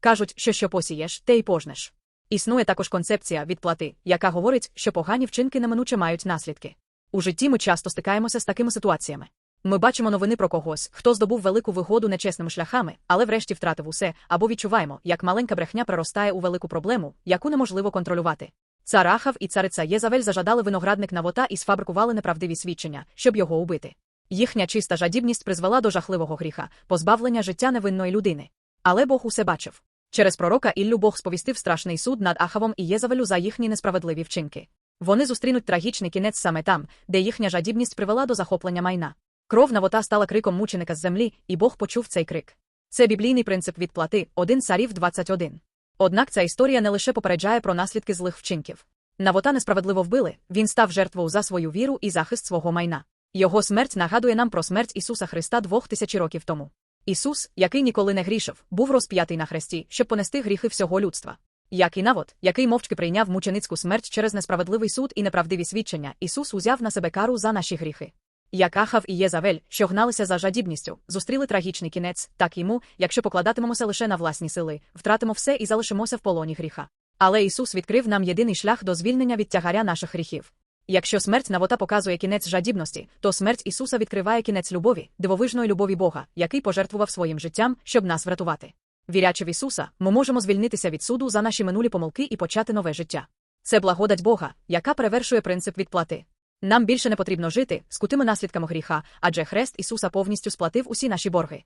Кажуть, що що посієш, те й пожнеш. Існує також концепція відплати, яка говорить, що погані вчинки неминуче мають наслідки. У житті ми часто стикаємося з такими ситуаціями. Ми бачимо новини про когось, хто здобув велику вигоду нечесними шляхами, але врешті втратив усе, або відчуваємо, як маленька брехня проростає у велику проблему, яку неможливо контролювати. Цар Ахав і цариця Єзавель зажадали виноградник Навота і сфабрикували неправдиві свідчення, щоб його убити. Їхня чиста жадібність призвела до жахливого гріха, позбавлення життя невинної людини. Але Бог усе бачив. Через пророка Іллю Бог сповістив страшний суд над Ахавом і Єзавелю за їхні несправедливі вчинки. Вони зустрінуть трагічний кінець саме там, де їхня жадібність привела до захоплення майна. Кров Навота стала криком мученика з землі, і Бог почув цей крик. Це біблійний принцип відплати 1 царів 21. Однак ця історія не лише попереджає про наслідки злих вчинків. Навота несправедливо вбили, він став жертвою за свою віру і захист свого майна. Його смерть нагадує нам про смерть Ісуса Христа двох тисячі років тому. Ісус, який ніколи не грішив, був розп'ятий на хресті, щоб понести гріхи всього людства. Як і навод, який мовчки прийняв мученицьку смерть через несправедливий суд і неправдиві свідчення, Ісус узяв на себе кару за наші гріхи. Як Ахав і Єзавель, що гналися за жадібністю, зустріли трагічний кінець, так і ми, якщо покладатимемося лише на власні сили, втратимо все і залишимося в полоні гріха. Але Ісус відкрив нам єдиний шлях до звільнення від тягаря наших гріхів. Якщо смерть Навота показує кінець жадібності, то смерть Ісуса відкриває кінець любові, дивовижної любові Бога, який пожертвував своїм життям, щоб нас врятувати. Вірячи в Ісуса, ми можемо звільнитися від суду за наші минулі помилки і почати нове життя. Це благодать Бога, яка перевершує принцип відплати. Нам більше не потрібно жити скутими наслідками гріха, адже хрест Ісуса повністю сплатив усі наші борги.